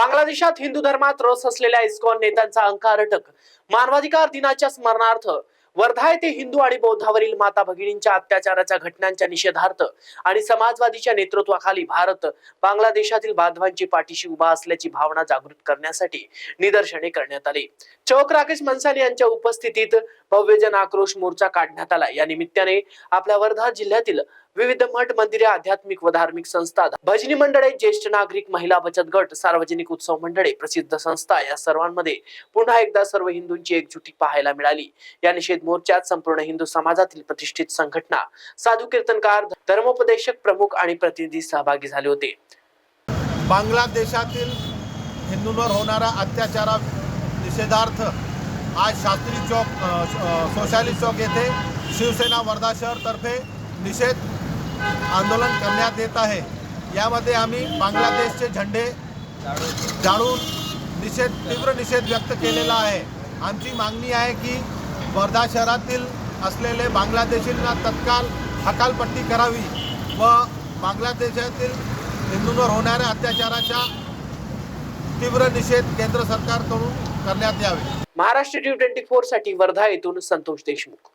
बांगलादेशात हिंदू धर्मात रस असलेल्या इस्कॉन नेत्यांचा अंकार अटक. मानवाधिकार दिनाच्या स्मरणार्थ वर्धा येथे हिंदू आणि बौद्धावरील माता भगिनींच्या अत्याचाराच्या घटनांच्या निषेधार्थ आणि समाजवादीच्या नेतृत्वाखाली भारत बांगलादेशातील बांधवांची पाठीशी उभा असल्याची भावना जागृत करण्यासाठी निदर्शने करण्यात आली. चौक राकेश मनसाने यांच्या उपस्थितीत भव्य जन आक्रोश मोर्चा काढण्यात आला. या निमित्ताने आपल्या वर्धा जिल्ह्यातील विविध मठ मंदिरे आध्यात्मिक व धार्मिक संस्था भजनी मंडळे ज्येष्ठ नागरिक महिला बचत गट सार्वजनिक उत्सव मंडळे प्रसिद्ध संस्था या सर्वांमध्ये पुन्हा एकदा सर्व हिंदूंची एकजुटी पाहायला मिळाली. या निषेध मोर्चात संपूर्ण हिंदू समाजातील प्रतिष्ठित संघटना साधू कीर्तनकार धर्मोपदेशक प्रमुख आणि प्रतिनिधी सहभागी झाले होते. बांगलादेशातील हिंदूंवर होणारा अत्याचारा निषेधार्थ आज शास्त्री चौक सोशालिस्ट चौक येथे शिवसेना वर्धा शहरतर्फे निषेध आंदोलन करण्यात येत आहे. यामध्ये आम्ही बांगलादेशचे झेंडे जाळून निषेध तीव्र निषेध व्यक्त केलेला आहे. आमची मागणी आहे की वर्धा शहरातील असलेले बांगलादेशींना तत्काल हकालपट्टी करावी व बांगलादेशातील हिंदूंवर होणाऱ्या अत्याचाराच्या तीव्र निषेध केंद्र सरकारकडून करण्यात यावे. महाराष्ट्र टी ट्वेंटी फोरसाठी वर्धा येथून संतोष देशमुख.